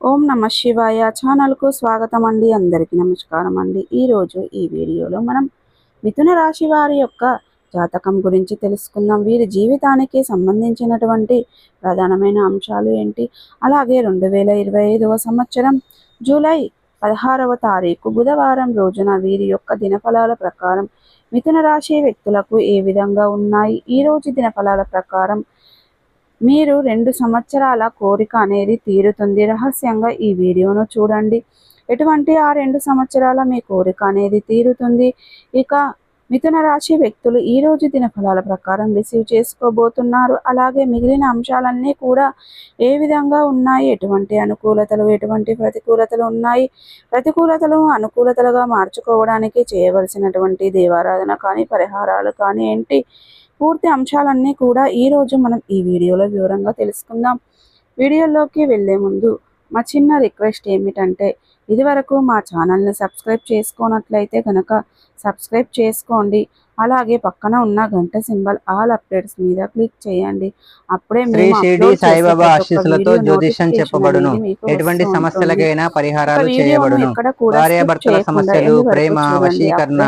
ఓం నమ శివాయ ఛానల్కు స్వాగతం అండి అందరికీ నమస్కారం అండి ఈరోజు ఈ వీడియోలో మనం మిథున రాశి వారి యొక్క జాతకం గురించి తెలుసుకుందాం. వీరి జీవితానికి సంబంధించినటువంటి ప్రధానమైన అంశాలు ఏంటి? అలాగే రెండు వేల ఇరవై ఐదవ సంవత్సరం జూలై పదహారవ తారీఖు బుధవారం రోజున వీరి యొక్క దినఫలాల ప్రకారం మిథున రాశి వ్యక్తులకు ఏ విధంగా ఉన్నాయి? ఈ రోజు దినఫలాల ప్రకారం మీరు రెండు సంవత్సరాల కోరిక అనేది తీరుతుంది. రహస్యంగా ఈ వీడియోను చూడండి. ఎటువంటి ఆ రెండు సంవత్సరాల మీ కోరిక అనేది తీరుతుంది? ఇక మిథున రాశి వ్యక్తులు ఈ రోజు దిన ఫలాల ప్రకారం రిసీవ్ చేసుకోబోతున్నారు. అలాగే మిగిలిన అంశాలన్నీ కూడా ఏ విధంగా ఉన్నాయి? ఎటువంటి అనుకూలతలు ఎటువంటి ప్రతికూలతలు ఉన్నాయి? ప్రతికూలతలు అనుకూలతలుగా మార్చుకోవడానికి చేయవలసినటువంటి దేవారాధన కానీ పరిహారాలు కానీ ఏంటి? పూర్తి అంశాలన్నీ కూడా ఈరోజు మనం ఈ వీడియోలో వివరంగా తెలుసుకుందాం. వీడియోలోకి వెళ్ళే ముందు మా చిన్న రిక్వెస్ట్ ఏమిటంటే ఇదివరకు మా ఛానల్ని సబ్స్క్రైబ్ చేసుకోనట్లయితే కనుక సబ్స్క్రైబ్ చేసుకోండి అలాగే పక్కన ఉన్న గంట సింబల్ ఆల్ అప్డేట్స్ మీద క్లిక్ చేయండి అప్పుడే సాయిబాబా ఆశీస్సులతో notification చెప్పబడును ఎటువంటి సమస్యలకైనా. పరిహారాలు చేయబడును భార్యాభర్తల సమస్యలు వరకు ప్రేమ. వశీకరణ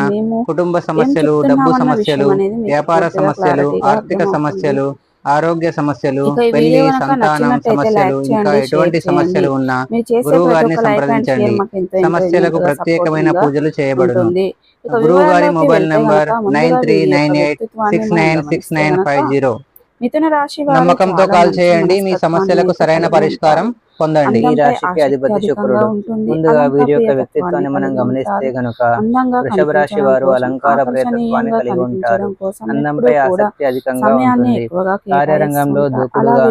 కుటుంబ సమస్యలు డబ్బు సమస్యలు వ్యాపార సమస్యలు ఆర్థిక. సమస్యలు ఆరోగ్య సమస్యలు పెళ్ళి సంతానం సమస్యలు ఇంకా ఎటువంటి సమస్యలు. ఉన్నా గురువు గారిని సంప్రదించండి. సమస్యలకు ప్రత్యేకమైన పూజలు చేయబడును. గురువు గారి mobile number nine three nine eight six nine six nine five zero. నమ్మకంతో కాల్ చేయండి. మీ సమస్యలకు సరైన పరిష్కారం. పొందండి ఈ రాశికి అధిపతి శుక్రుడు. ముందుగా వీరి యొక్క వ్యక్తిత్వాన్ని మనం గమనిస్తే. గనుక వృషభ రాశి వారు అలంకార ఆకర్షణీయంగా కలిగి ఉంటారు అందంపై ఆసక్తి అధికంగా ఉంటుంది కార్యరంగంలో. దూకుడుగా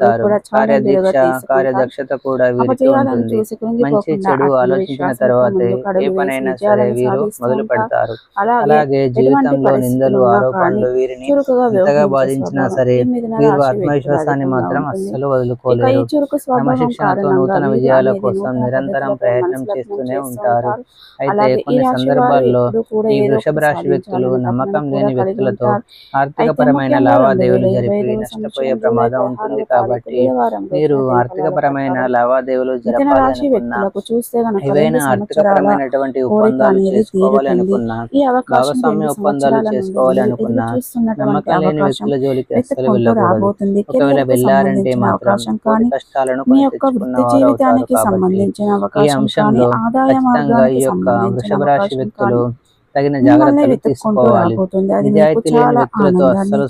చాలా కార్యదీక్ష. కార్యదక్షత కూడా వీరికి ఉంటుంది మంచి చెడు ఆలోచించిన తర్వాతే ఏ పనైనా సరే వీరు మొదలు. పెడతారు అలాగే జీవితంలో నిందలు ఆరోపణలు వీరిని ఎంతగా బాధించినా సరే వీరు ఆత్మవిశ్వాసాన్ని మాత్రం అస్సలు వదులుకోలేరు స్వభావం క్రమశిక్షణతో నూతన విజయాల కోసం నిరంతరం ప్రయత్నం చేస్తూనే చేస్తూ ఉంటారు. అయితే కొన్ని సందర్భాల్లో ఈ వృషభ రాశి వ్యక్తులు నమ్మకం లేని వ్యక్తులతో ఆర్థికపరమైన లావాదేవీలు 2025 జరిపి నష్టపోయే ప్రమాదం 16వ ఉంటుంది కాబట్టి మీరు ఆర్థికపరమైన లావాదేవీలు జరపాలనుకున్నా ఏవైనా ఆర్థికపరమైనటువంటి ఒప్పందాలు చేసుకోవాలి. అనుకున్నా భాగస్వామ్య ఒప్పందాలు చేసుకోవాలి అనుకున్నా నమ్మకం లేని వ్యక్తుల జోలికి అస్సలు వెళ్ళకూడదు. ఒకవేళ వెళ్ళారంటే మాత్రం అవకాశం కష్టాలను మీ యొక్క వృత్తి జీవితానికి సంబంధించిన ఈ అవకాశం కానీ అంశంలో ఆదాయ ఖచ్చితంగా ఈ మార్గానికి యొక్క సంబంధించిన వృషభ రాశి అవకాశం వ్యక్తులు కానీ తగిన జాగ్రత్తలు తీసుకోవాలి. నిజాయితీ లేని వ్యక్తులతో అస్సలు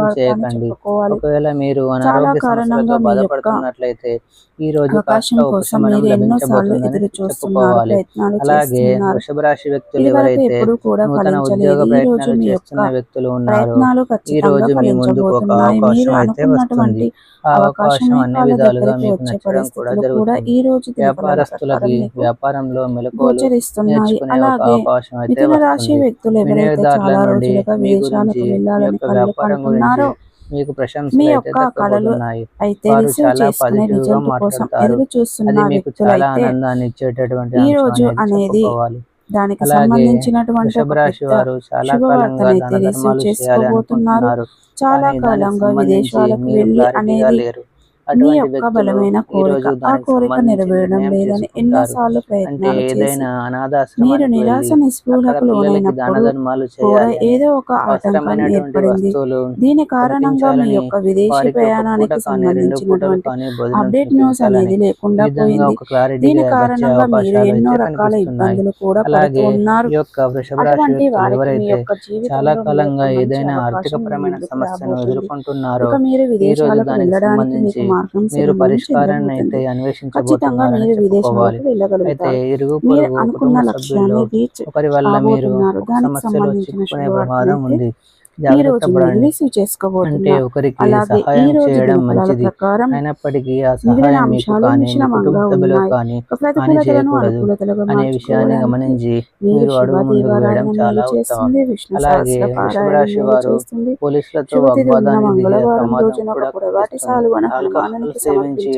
అని చేయకండి. ఒకవేళ మీరు అనారోగ్య సమస్యలతో బాధపడుతున్నట్లయితే ఈ రోజు కాస్త ఉపశమనం లభించబోతుందని చెప్పుకోవాలి. అలాగే వృషభ రాశి వ్యక్తులు ఎవరైతే నూతన ఉద్యోగ ప్రయత్నాలు చేస్తున్న వ్యక్తులు ఉన్నారో. ఈ రోజు మీ ముందుకు ఒక అవకాశం అయితే వస్తుంది. ఆ అవకాశం అన్ని విధాలుగా మీకు నచ్చడం కూడా జరుగుతుంది. వ్యాపారస్తులకి వ్యాపారంలో మెలకువలు నేర్చుకునే ఒక అవకాశం అయితే రాశి వ్యక్తులు ఎవరైతే చాలా రోజులుగా మీ విదేశాలకు మీ వెళ్ళాలని కలలు కంటున్నారో మీకు మీ ప్రశంసలు అయితే యొక్క కళలు అయితే రిసీవ్ చేసుకునే రిజల్ట్ కోసం ఎదురు చూస్తున్న వ్యక్తులైతే ఈ రోజు అనేది దానికి సంబంధించినటువంటి వృషభ ఒక రాశి పెద్ద వారు చాలా శుభవార్తను కాలంగా అయితే దాన రిసీవ్ చేసుకోబోతున్నారు. చాలా కాలంగా విదేశాలకు వెళ్ళి అనేది లేరు మీ యొక్క బలమైన కోరిక ఆ కోరిక నెరవేరడం లేదని ఎన్నోసార్లు ప్రయత్నాలు చేసి మీరు నిరాశ నిస్పృహలకు లోనైనప్పుడు కూడా ఏదో ఒక ఆటంకం ఏర్పడింది. దీని కారణంగా మీ యొక్క విదేశీ ప్రయాణానికి సంబంధించినటువంటి అప్డేట్ న్యూస్ అనేది లేకుండా పోయింది. దీని కారణంగా మీరు ఎన్నో రకాల ఇబ్బందులు కూడా పడుతూ ఉన్నారు. అటువంటి వారికి మీ యొక్క చాలా జీవితంలో ఏదైనా ఆర్థికపరమైన సమస్యను ఎదుర్కొంటున్నారో మీరు విదేశాలకు వెళ్ళడానికి మార్గం మీరు పరిష్కారాన్ని అయితే ఖచ్చితంగా మీరు విదేశాలకు వెళ్ళగలుగుతారు. మీరు అనుకున్న లక్ష్యాన్ని రీచ్ ఒకరి వల్ల మీరు సమస్యలో చిక్కుకునే ప్రమాదం ఉంది. ఈ రోజు రిసీవ్ చేసుకోబోతున్నారు ఒకరికి సహాయం చేయడం మంచిది. ప్రకారం అయినప్పటికీ ఆ సహాయం మీకు కానీ మీ మిశ్రమంగా కుటుంబ సభ్యులకు ఉన్నాయి. కానీ హాని చేయకూడదు అనే విషయాన్ని గమనించి మీరు అడుగు ముందుకు వేయడం చాలా ఉత్తమం. అలాగే సహస్ర వృషభ పారాయణ రాశి మేలు వారు పోలీసులతో వాగ్వాదానికి దిగే ప్రమాదం కూడా ఆల్కహాల్ సేవించి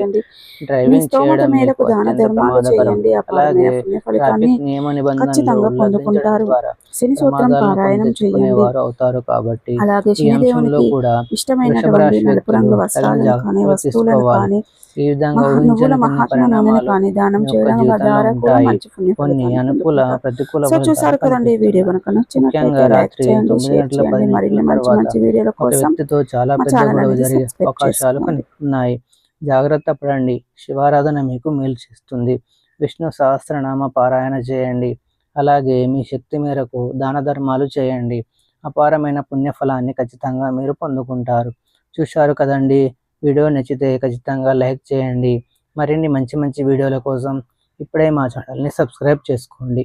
డ్రైవింగ్ చేయడం మీకు అత్యంత ప్రమాదకరం. అలాగే ట్రాఫిక్ నియమ నిబంధనలు ఖచ్చితంగా ఉల్లంఘించడం పొందుకుంటారు. ద్వారా చేయండి. తెచ్చుకునేవారు అవుతారు కాబట్టి కాబట్టి అలాగే ఈ అంశంలో శనిదేవునికి కూడా ఇష్టమైనటువంటి రాశి నలుపు రంగు వ్యక్తులు వస్త్రాలను తగిన కానీ జాగ్రత్తలు వస్తువులను తీసుకోవాలి. కానీ ఈ విధంగా నువ్వుల కొన్ని కానీ దానం చేయడం ద్వారా కూడా. మంచి అనుకూల. ప్రతికూల సో చూసారు ఫలితాలు కదండి ఈ వీడియో కనుక నచ్చినట్లయితే ముఖ్యంగా లైక్ రాత్రి చేయండి తొమ్మిది షేర్ గంటల చేయండి పది మరిన్ని మంచి నిమిషాల మంచి వీడియోల ఒక కోసం వ్యక్తితో చాలా పెద్ద గొడవ జరిగే అవకాశాలు ఉన్నాయి. జాగ్రత్త పడండి. శివారాధన మీకు మేలు చేస్తుంది. విష్ణు సహస్రనామ పారాయణ చేయండి. అలాగే మీ శక్తి మేరకు దాన ధర్మాలు చేయండి. అపారమైన పుణ్యఫలాన్ని ఖచ్చితంగా మీరు పొందుకుంటారు. చూశారు కదండి? వీడియో నచ్చితే ఖచ్చితంగా లైక్ చేయండి. మరిన్ని మంచి మంచి వీడియోల కోసం ఇప్పుడే మా ఛానల్ని సబ్స్క్రైబ్ చేసుకోండి.